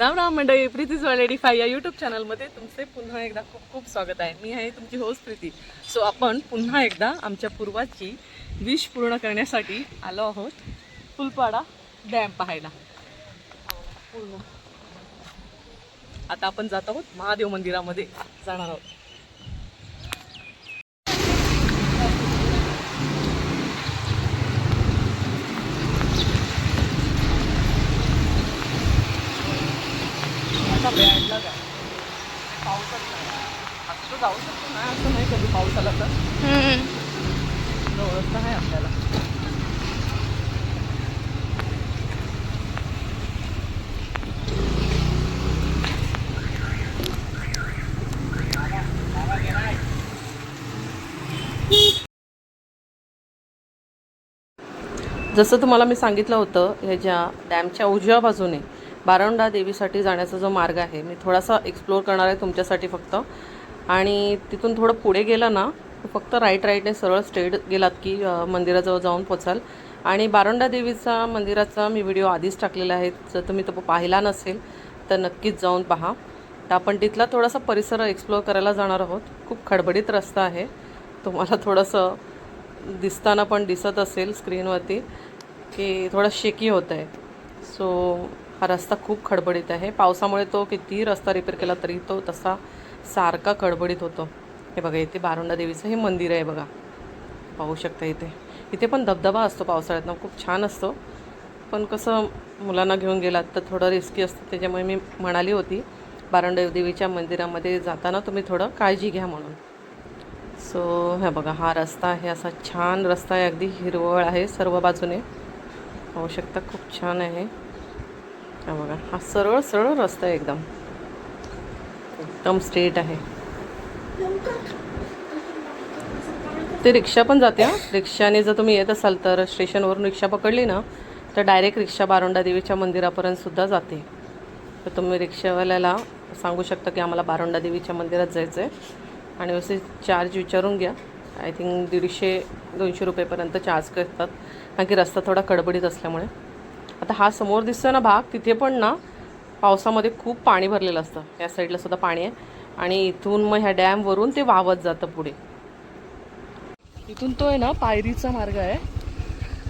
राम राम मंडळी प्रीतीज वालेडी फाय या यूट्यूब चॅनलमध्ये तुमचे पुन्हा एकदा खूप खूप स्वागत आहे. मी आहे तुमची होस्ट प्रीती. सो आपण पुन्हा एकदा आमच्या पूर्वाची विश पूर्ण करण्यासाठी आलो आहोत फुलपाडा डॅम पाहायला. पूर्ण आता आपण जात आहोत महादेव मंदिरामध्ये जाणार आहोत. आता बॅडला काय पावसात नाही. असं जाऊ शकतो नाही असं नाही कधी पाऊस आला तर जवळच आहे आपल्याला. जसं तुम्हाला मी सांगितलं होतं ह्याच्या डॅमच्या उजव्या बाजूने बारंडा देवीसाठी जाण्याचा जो मार्ग आहे मी थोडासा एक्सप्लोअर करणार आहे तुमच्यासाठी फक्त. आणि तिथून थोडं पुढे गेलं ना फक्त राईट राईटने सरळ स्ट्रेट गेलात की मंदिराजवळ जाऊन पोचाल आणि बारंडा देवीचा मंदिराचा मी व्हिडिओ आधीच टाकलेला आहे. जर तुम्ही तो पाहिला नसेल तर नक्कीच जाऊन पहा. तर आपण तिथला थोडासा परिसर एक्सप्लोअर करायला जाणार आहोत. खूप खडबडीत रस्ता आहे. तुम्हाला थोडंसं दिसताना पण दिसत असेल स्क्रीनवरती की थोडं शेकी होत आहे सो हा रस्ता खूप खडबडीत आहे. पावसामुळे तो कितीही रस्ता रिपेअर केला तरी तो तसा सारखा खडबडीत होतो. हे बघा इथे बारुंडा देवीचं हे मंदिर आहे बघा. पाहू शकता इथे. इथे पण धबधबा असतो पावसाळ्यातनं खूप छान असतो. पण कसं मुलांना घेऊन गेलात तर थोडं रिस्की असतं. त्याच्यामुळे मी म्हणाली होती बारोंडा देवीच्या मंदिरामध्ये जाताना तुम्ही थोडं काळजी घ्या म्हणून. सो हे बघा हा रस्ता आहे. असा छान रस्ता आहे. अगदी हिरवळ आहे सर्व बाजूने. पाहू शकता खूप छान आहे. हा बघा. हा सरळ सरळ रस्ता आहे एकदम. एकदम स्ट्रेट आहे. ते रिक्षा पण जाते हां. रिक्षाने जर तुम्ही येत असाल तर स्टेशनवरून रिक्षा पकडली ना तर डायरेक्ट रिक्षा बारोंडा देवीच्या मंदिरापर्यंत सुद्धा जाते. तर तुम्ही रिक्षावाल्याला सांगू शकता की आम्हाला बारोंडा देवीच्या मंदिरात जायचं आहे आणि असे चार्ज विचारून घ्या. आय थिंक दीडशे दोनशे रुपयेपर्यंत चार्ज करतात. कारण की रस्ता थोडा कडबडीत असल्यामुळे. आता हा समोर दिसतो ना भाग तिथे पण ना पावसामध्ये खूप पाणी भरलेलं असतं. या साईडला सुद्धा पाणी आहे. आणि इथून मग ह्या डॅमवरून ते वाहत जातं पुढे. इथून तो आहे ना पायरीचा मार्ग आहे.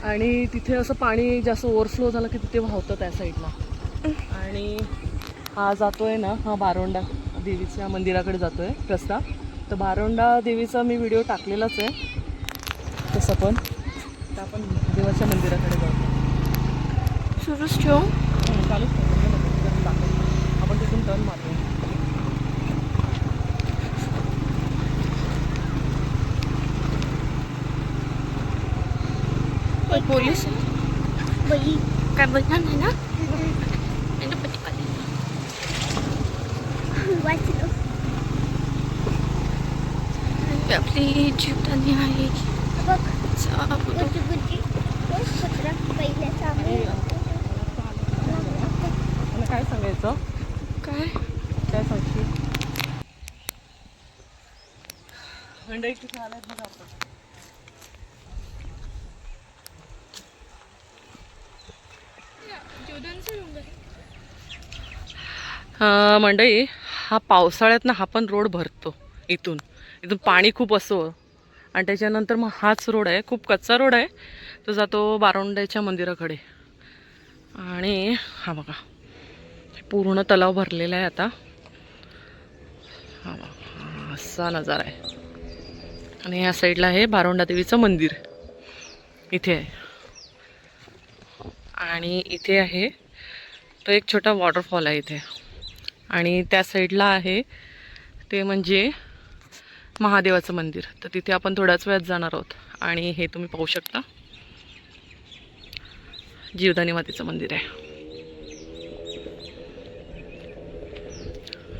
आणि तिथे असं पाणी जास्त ओव्हरफ्लो झालं की तिथे वाहतं त्या साईडला. आणि हा जातोय ना हा बारोंडा देवीच्या मंदिराकडे जातोय रस्ता. तर बारोंडा देवीचा मी व्हिडिओ टाकलेलाच आहे. तसं पण. तर आपण देवाच्या मंदिराकडे जातो सुरूच ठेवू हं, चालूच ठेवू, म्हणजे मंदिरात दाखवतो. आपण तिथून टर्न मारूया पोलीस बाई काय बोलणार नाही ना आणि पती पती आणि आपली जीवदानी आहे चालू. मला काय सांगायचं? काय? काय सांगशील? मंडई किती आल्यात बघा आपण हा मंडई हा पावसाळ्यात ना हा पण रोड भरतो इथून. इथून पाणी खूप असतो आणि त्याच्यानंतर मग हाच रोड आहे खूप कच्चा रोड आहे. तो जातो बारोंड्याच्या मंदिराकडे. आणि हा बघा. पूर्ण तलाव भरलेला आहे आता. असा नजारा आहे. आणि ह्या साईडला आहे बारोंडा देवीचं मंदिर. इथे आहे. आणि इथे आहे तो एक छोटा वॉटरफॉल आहे इथे. आणि त्या साईडला आहे ते म्हणजे महादेवाचं मंदिर. तर तिथे आपण थोड्याच वेळात जाणार आहोत. आणि हे तुम्ही पाहू शकता. जीवदानी मातेचं मंदिर आहे.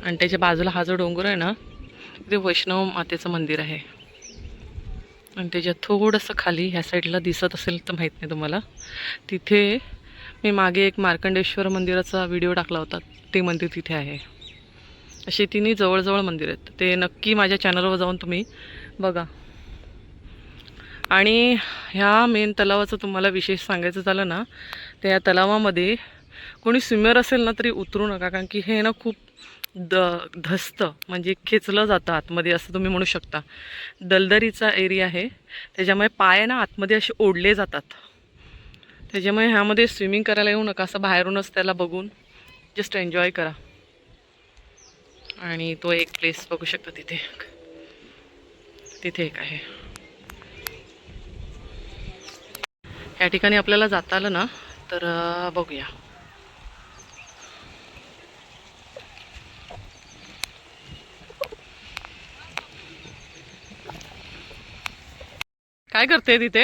आणि त्याच्या बाजूला हा जो डोंगर आहे ना तिथे वैष्णव मातेचं मंदिर आहे. आणि त्याच्या थोडंसं खाली ह्या साईडला दिसत असेल तर माहीत नाही तुम्हाला. तिथे मी मागे एक मार्कंडेश्वर मंदिराचा व्हिडिओ टाकला होता. ते मंदिर तिथे आहे. असे तिन्ही जवळजवळ मंदिर आहेत. ते नक्की माझ्या चॅनलवर जाऊन तुम्ही बघा. आणि ह्या मेन तलावाचं तुम्हाला विशेष सांगायचं झालं ना तर या तलावामध्ये कोणी स्विमर असेल ना तरी उतरू नका. कारण की हे ना खूप द धस्त म्हणजे खेचलं जातं आतमध्ये असं तुम्ही म्हणू शकता. दलदरीचा एरिया आहे. त्याच्यामुळे पाय ना आतमध्ये असे ओढले जातात. त्याच्यामुळे ह्यामध्ये स्विमिंग करायला येऊ नका असं बाहेरूनच त्याला बघून. जस्ट एन्जॉय करा. आणि तो एक प्लेस बघू शकता तिथे. तिथे एक आहे. या ठिकाणी आपल्याला जाता आलं ना तर बघूया. काय करते तिथे?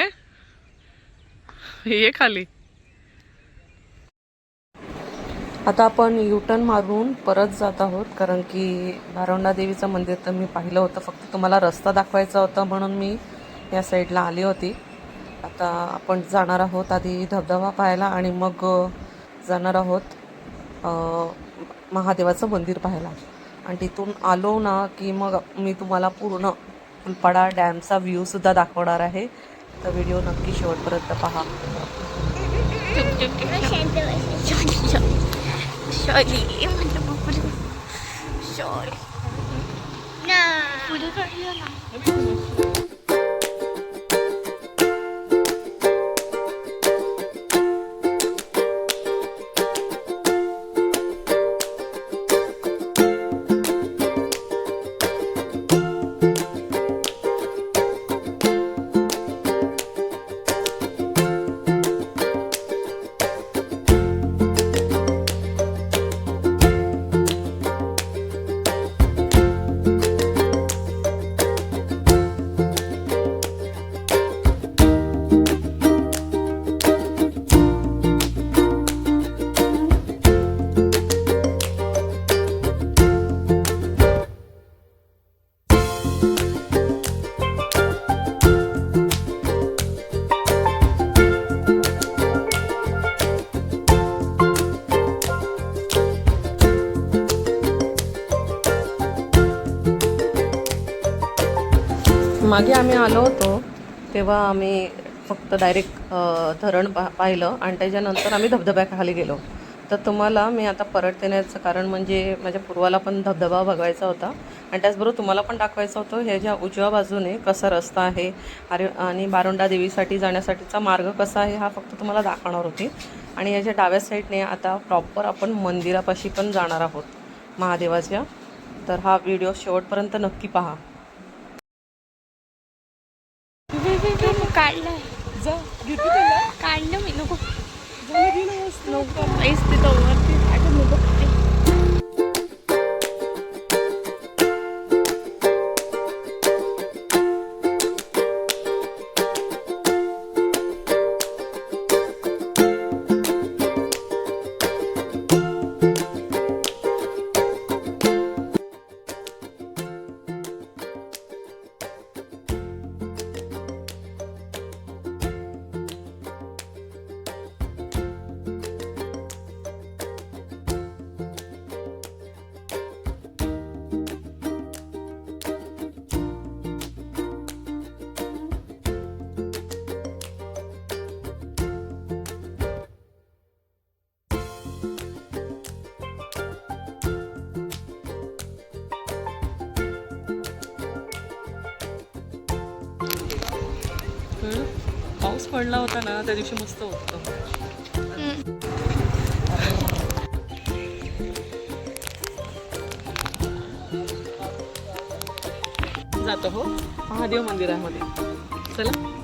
ये खाली. आता आपण युटर्न मारून परत जात आहोत कारण की बारोंडा देवीचं मंदिर तर मी पाहिलं होतं फक्त तुम्हाला रस्ता दाखवायचा होता म्हणून मी या साईडला आली होती. आता आपण जाणार आहोत आधी धबधबा पाहायला आणि मग जाणार आहोत महादेवाचं मंदिर पाहायला. आणि तिथून आलो ना की मग मी तुम्हाला पूर्ण फुलपाडा डॅमचा व्ह्यूसुद्धा दाखवणार आहे. तर व्हिडिओ नक्की शेवटपर्यंत पहा. शांत मागे आम्ही आलो होतो तेव्हा आम्ही फक्त डायरेक्ट धरण पा पाहिलं आणि त्याच्यानंतर आम्ही धबधब्याखाली गेलो. तर तुम्हाला मी आता परत देण्याचं कारण म्हणजे माझ्या पूर्वाला पण धबधबा बघायचा होता आणि त्याचबरोबर तुम्हाला पण दाखवायचं होतं ह्याच्या उजव्या बाजूने कसा रस्ता आहे अरे आणि बारोंडा देवीसाठी जाण्यासाठीचा मार्ग कसा आहे हा फक्त तुम्हाला दाखवणार होती. आणि याच्या डाव्या साईडने आता प्रॉपर आपण मंदिरापाशी पण जाणार आहोत महादेवाच्या. तर हा व्हिडिओ शेवटपर्यंत नक्की पहा. काढलंय. काढलं मी नको. नको पैस तिथं वरती. नको. पडला होता ना त्या दिवशी मस्त होतं. जातो हो महादेव मंदिरामध्ये. चला.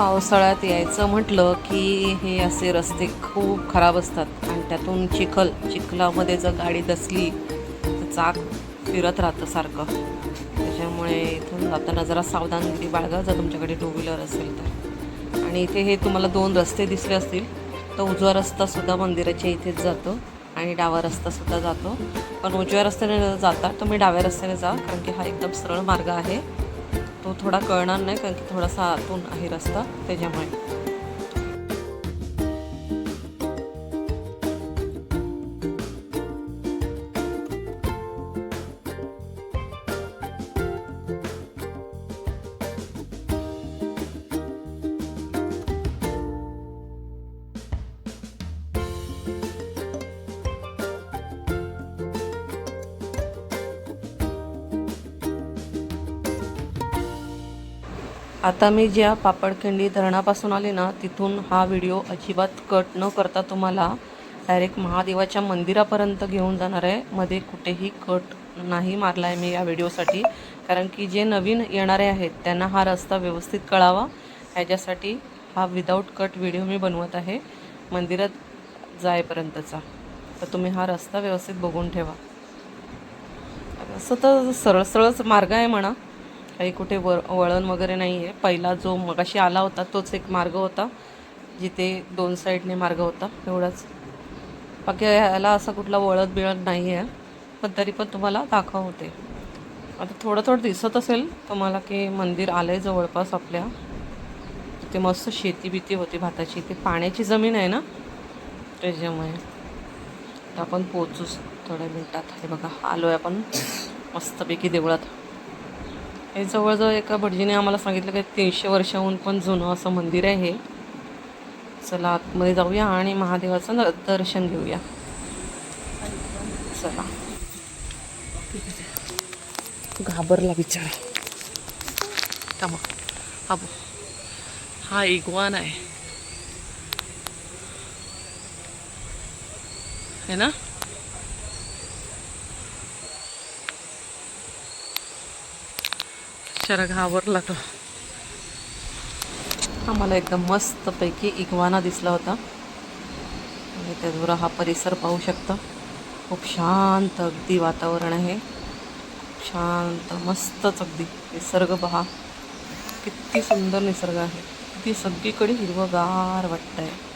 पावसाळ्यात यायचं म्हटलं की हे असे रस्ते खूप खराब असतात. आणि त्यातून चिखल चिखलामध्ये जर गाडी दसली तर चाक फिरत राहतं सारखं. त्याच्यामुळे इथून जाताना जरा सावधानगिरी बाळगा जर तुमच्याकडे टू व्हीलर असेल तर. आणि इथे हे तुम्हाला दोन रस्ते दिसले असतील. तर उजवा रस्तासुद्धा मंदिराच्या इथेच जातो आणि डावा रस्तासुद्धा जातो. पण उजव्या रस्त्याने जाता तुम्ही डाव्या रस्त्याने जा कारण की हा एकदम सरळ मार्ग आहे. तो थोडा कळणार नाही कारण की थोडासा आतून आहे रस्ता त्याच्यामुळे. आता मी ज्या पापडखिंडी धरणापासून आले ना तिथून हा व्हिडिओ अजिबात कट न करता तुम्हाला डायरेक्ट महादेवाच्या मंदिरापर्यंत घेऊन जाणार आहे. मध्ये कुठेही कट नाही मारला आहे मी या व्हिडिओसाठी. कारण की जे नवीन येणारे आहेत त्यांना हा रस्ता व्यवस्थित कळावा. ह्याच्यासाठी हा विदाऊट कट व्हिडिओ मी बनवत आहे. मंदिरात जायपर्यंतचा. तर तुम्ही हा रस्ता व्यवस्थित बघून ठेवा. असं तर सरळ सरळच मार्ग आहे म्हणा. काही कुठे वर वळण वगैरे नाही आहे पहिला जो मगाशी आला होता तोच एक मार्ग होता जिथे दोन साईडने मार्ग होता. एवढाच. बाकी ह्याला असा कुठला वळत बिळत नाही आहे पण तरी पण तुम्हाला दाखवते आता थोडं थोडं दिसत असेल तुम्हाला की मंदिर आलं आहे जवळपास आपल्या. तिथे मस्त शेती बिती होती भाताची. ते पाण्याची जमीन आहे ना त्याच्यामुळे. आता आपण पोचूच थोड्या मिनटात. हे बघा आलो आहे आपण. मस्तपैकी देवळात. हे जवळजवळ एका भटजीने आम्हाला सांगितलं की तीनशे वर्षाहून पण जुनं असं मंदिर आहे हे. चला आतमध्ये जाऊया आणि महादेवाचं न- दर्शन घेऊया. चला. घाबरला विचार थांबा. हा हा इगवान आहे. है ना? बिचारा घाबरला तो आम्हाला एकदम मस्तपैकी इगवाना दिसला होता. आणि त्याचबरोबर हा परिसर पाहू शकता. खूप शांत अगदी वातावरण आहे. शांत मस्तच अगदी. निसर्ग पहा. किती सुंदर निसर्ग आहे. किती सगळीकडे हिरवगार वाटतं आहे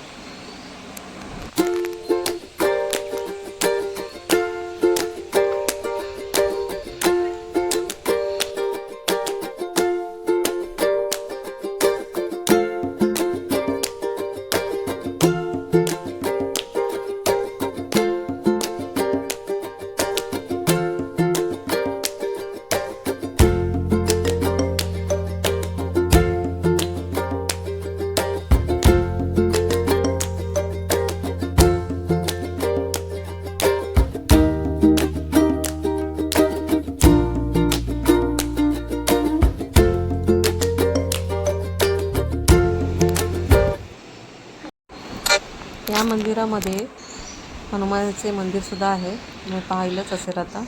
मंदिरामध्ये हनुमानाचे मंदिर सुद्धा आहे. तुम्ही पाहिलंच असेल आता.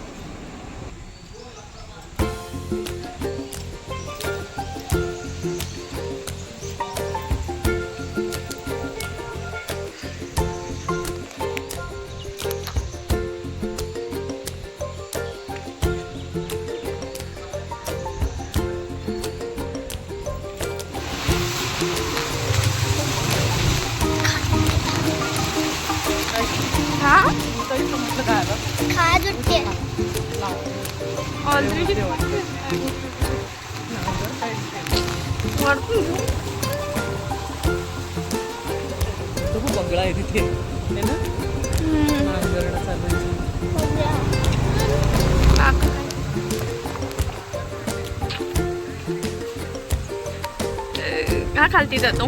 का खालती जातो.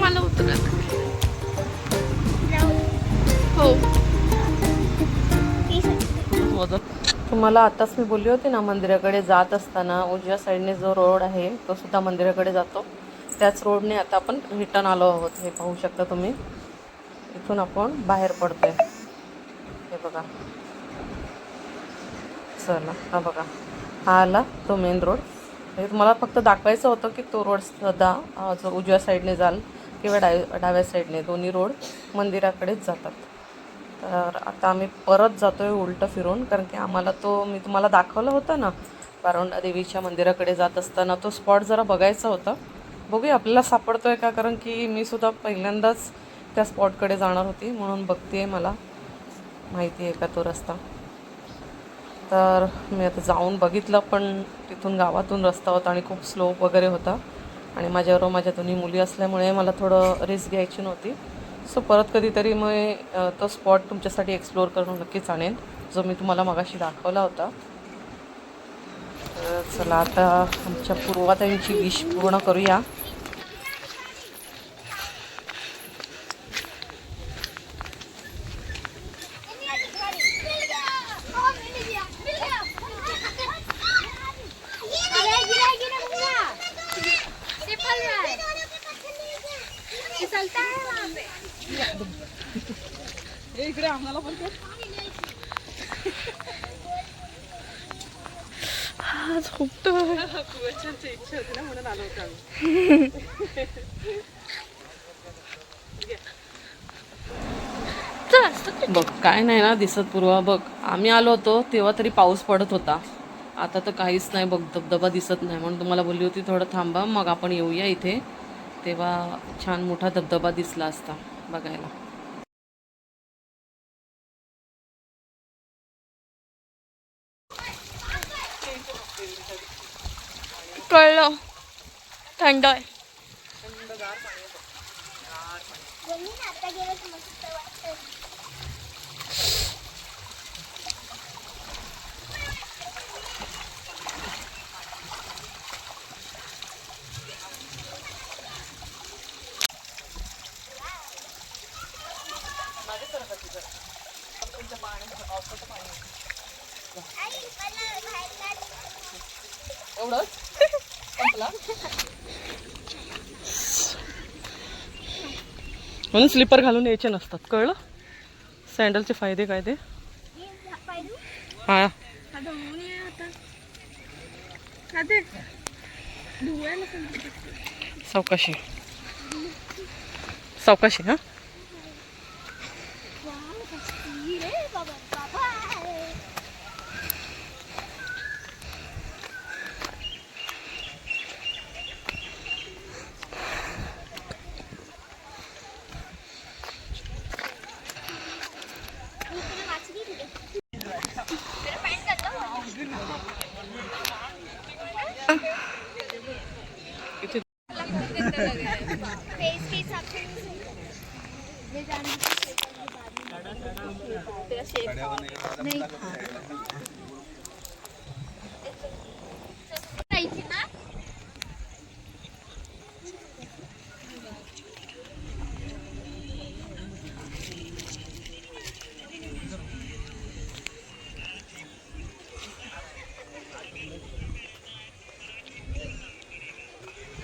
मला उतरत हो. तुम्हाला आताच मी बोलली होती ना मंदिराकडे जात असताना उजव्या साईडने जो रोड आहे तो सुद्धा मंदिराकडे जातो. त्याच रोडने आता आपण रिटर्न आलो आहोत हे पाहू शकता तुम्ही. इथून आपण बाहेर पडतोय. हे बघा. चला हा बघा. हा आला तो मेन रोड हे तुम्हाला फक्त दाखवायचं होतं की तो रोड सदा जो उजव्या साईडने जाल किंवा डाव डाव्या साईडने दोन्ही रोड मंदिराकडेच जातात. तर आता आम्ही परत जातो आहे उलटं फिरून कारण की आम्हाला तो मी तुम्हाला दाखवलं होतं ना वारुंडा देवीच्या मंदिराकडे जात असताना तो स्पॉट जरा बघायचा होता. बघूया आपल्याला सापडतो आहे का? कारण की मी सुद्धा पहिल्यांदाच त्या स्पॉटकडे जाणार होती म्हणून बघते आहे मला. माहिती आहे का तो रस्ता? तर मी आता जाऊन बघितलं पण तिथून गावातून रस्ता होता आणि खूप स्लोप वगैरे होता. आणि माझ्याबरोबर माझ्या दोन्ही मुली असल्यामुळे मला थोडं रिस्क घ्यायची नव्हती. सो परत कधीतरी मी तो स्पॉट तुमच्यासाठी एक्सप्लोअर करून नक्कीच आणेन जो मी तुम्हाला मगाशी दाखवला होता. तर चला आता आमच्या पूर्वाताईंची विश पूर्ण करूया इकडे आम्हाला पण झोपतोय इच्छा होती ना म्हणून आलो होतो आम्ही चल असतं बघ काय नाही ना दिसत पूर्वा बघ. आम्ही आलो होतो तेव्हा तरी पाऊस पडत होता. आता तर काहीच नाही बघ धबधबा दिसत नाही म्हणून तुम्हाला बोलली होती थोडं थांबा मग आपण येऊया इथे. तेव्हा छान मोठा धबधबा दिसला असता बघायला. कळलं. थंड आहे. म्हणून स्लीपर घालून यायचे नसतात कळलं? सँडलचे फायदे काय ते हा. सावकाशी. सावकाशी हा?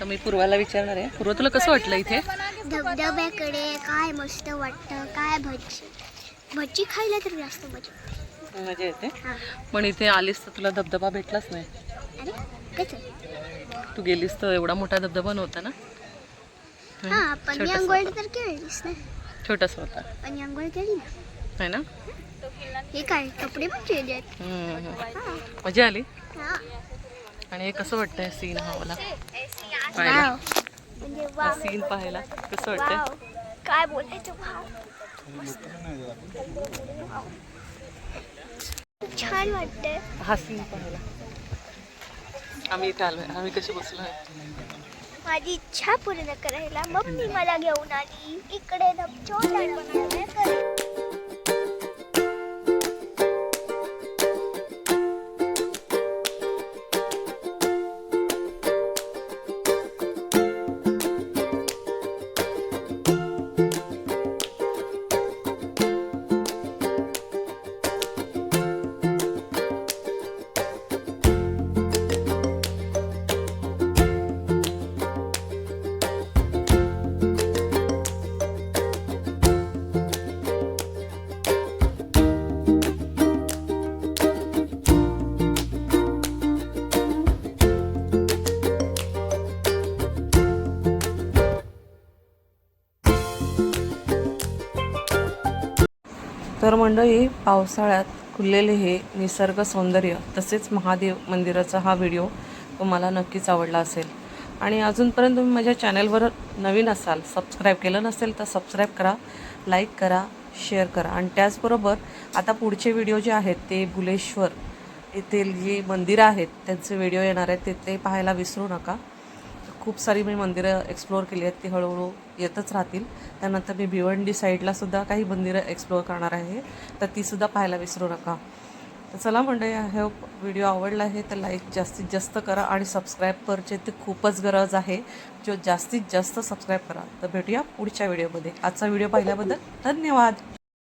मी पूर्वाला विचारणार आहे. पूर्व तुला कसं वाटलं इथे? धबधब्याकडे काय मस्त वाटतं काय भजी भजी खायला तर जास्त मजा मजा येते. पण इथे आलीस तर तुला धबधबा भेटलाच नाही. अरे तू गेलीस तर एवढा मोठा धबधबा नव्हता ना? हा पण मी छोटासा आंघोळ तर केलीस ना छोटासा होता. पण आंघोळ केली ना आहे ना? हे काय कपडे पण केले आहेत. हम्म, हम्म. मजा आली? हा. आणि हे कसं वाटतंय सीन हा मला? पाहायला. सीन पाहायला. कसं वाटतंय? काय बोलायचं छान वाटतंय. हा सीन पाहायला. आम्ही इथे आलोय. आम्ही कशी बसलोय माझी इच्छा पूर्ण करायला. मम्मी मला घेऊन आली. इकडे धबधबा तर मंडळी पावसाळ्यात खुललेले हे निसर्ग सौंदर्य तसेच महादेव मंदिराचा हा व्हिडिओ तुम्हाला नक्कीच आवडला असेल. आणि अजूनपर्यंत तुम्ही माझ्या चॅनलवर नवीन असाल सबस्क्राईब केलं नसेल तर सबस्क्राईब करा लाईक करा शेअर करा. आणि त्याचबरोबर आता पुढचे व्हिडिओ जे आहेत ते बुलेश्वर येथील जी मंदिरं आहेत त्यांचे व्हिडिओ येणार आहेत ते ते पाहायला विसरू नका. खूप सारी मी मंदिरं एक्सप्लोअर केली आहेत ती हळूहळू येतच राहतील. त्यानंतर मी भिवंडी साईडलासुद्धा काही मंदिरं एक्सप्लोअर करणार आहे तर तीसुद्धा पाहायला विसरू नका. तर चला मंडळी आय होप व्हिडिओ आवडला आहे तर लाईक जास्तीत जास्त करा आणि सबस्क्राईबरचे ते खूपच गरज आहे. जो जास्तीत जास्त सबस्क्राईब करा तर भेटूया पुढच्या व्हिडिओमध्ये आजचा व्हिडिओ पाहिल्याबद्दल धन्यवाद.